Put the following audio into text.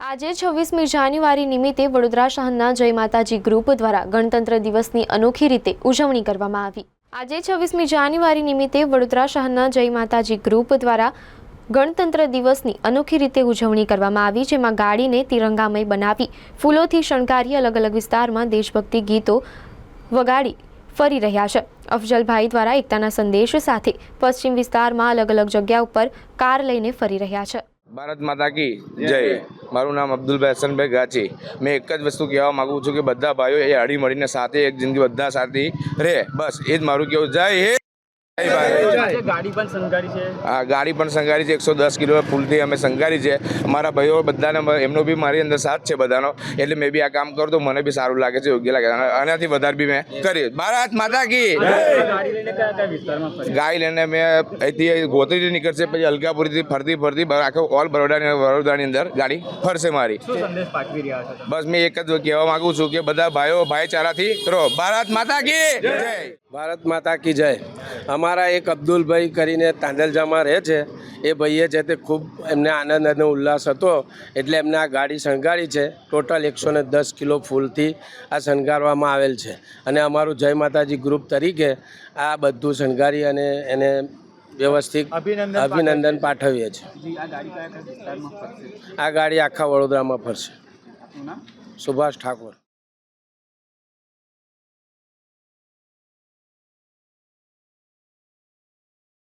આજે છવ્વીસમી જાન્યુઆરી નિમિત્તે વડોદરા શહેરના જય માતાજી ગ્રુપ દ્વારા ગણતંત્ર દિવસની અનોખી રીતે ઉજવણી કરવામાં આવી. આજે છવ્વીસમી જાન્યુઆરી નિમિત્તે વડોદરા શહેરના જય માતાજી ગ્રુપ દ્વારા ગણતંત્ર દિવસની અનોખી રીતે ઉજવણી કરવામાં આવી જેમાં ગાડીને તિરંગામય બનાવી ફૂલોથી શણગારી અલગ અલગ વિસ્તારમાં દેશભક્તિ ગીતો વગાડી ફરી રહ્યા છે. અફજલભાઈ દ્વારા એકતાના સંદેશ સાથે પશ્ચિમ વિસ્તારમાં અલગ અલગ જગ્યા ઉપર કાર લઈને ફરી રહ્યા છે. ભારત માતા કી જય. મારું નામ અબ્દુલભાઈ હસનભાઈ ગાચી. મેં એક જ વસ્તુ કહેવા માગું છું કે બધા ભાઈઓ એ હળી મળીને સાથે એક જિંદગી બધા સાથે રહે. બસ, એ જ મારું કેવું જય હે ગાડી પણ સંઘારી છે. આ ગાડી પણ સંગારી છે. એકસો દસ કિલો ફૂલથી અમે સંઘારી છે. મારા ભાઈઓ બધાને એમનો બી મારી અંદર સાથ છે બધાનો. એટલે મેં બી આ કામ કરું તો મને બી સારું લાગે છે યોગ્ય લાગે છે. આનાથી વધારે બી મેં કરી ભારત માતા કી. ગાડી લઈને કયા કયા વિસ્તારમાં ફરી ગાય લઈને મેં અહીંથી ગોત્રીથી નીકળશે પછી અલકાપુરીથી ફરતી ફરતી આખો ઓલ બરોડાની વડોદરાની અંદર ગાડી ફરશે મારી. શું સંદેશ પાઠવી રહ્યા છો તમે? બસ મેં એક જ કહેવા માંગુ છું કે બધા ભાઈઓ ભાઈચારાથી રહો ભારત માતા કી. જય. ભારત માતા કી જય. અમારા એક અબ્દુલભાઈ કરીને તાંડલજામાં રહે છે. એ ભાઈએ છે તે ખૂબ એમને આનંદ અને ઉલ્લાસ હતો. એટલે એમને આ ગાડી શણગારી છે. ટોટલ એકસો ને દસ કિલો ફૂલથી આ શણગારવામાં આવેલ છે. અને અમારું જય માતાજી ગ્રુપ તરીકે આ બધું શણગારી અને એને વ્યવસ્થિત અભિનંદન પાઠવીએ છીએ. આ ગાડી આખા વડોદરામાં ફરશે. સુભાષ ઠાકોર.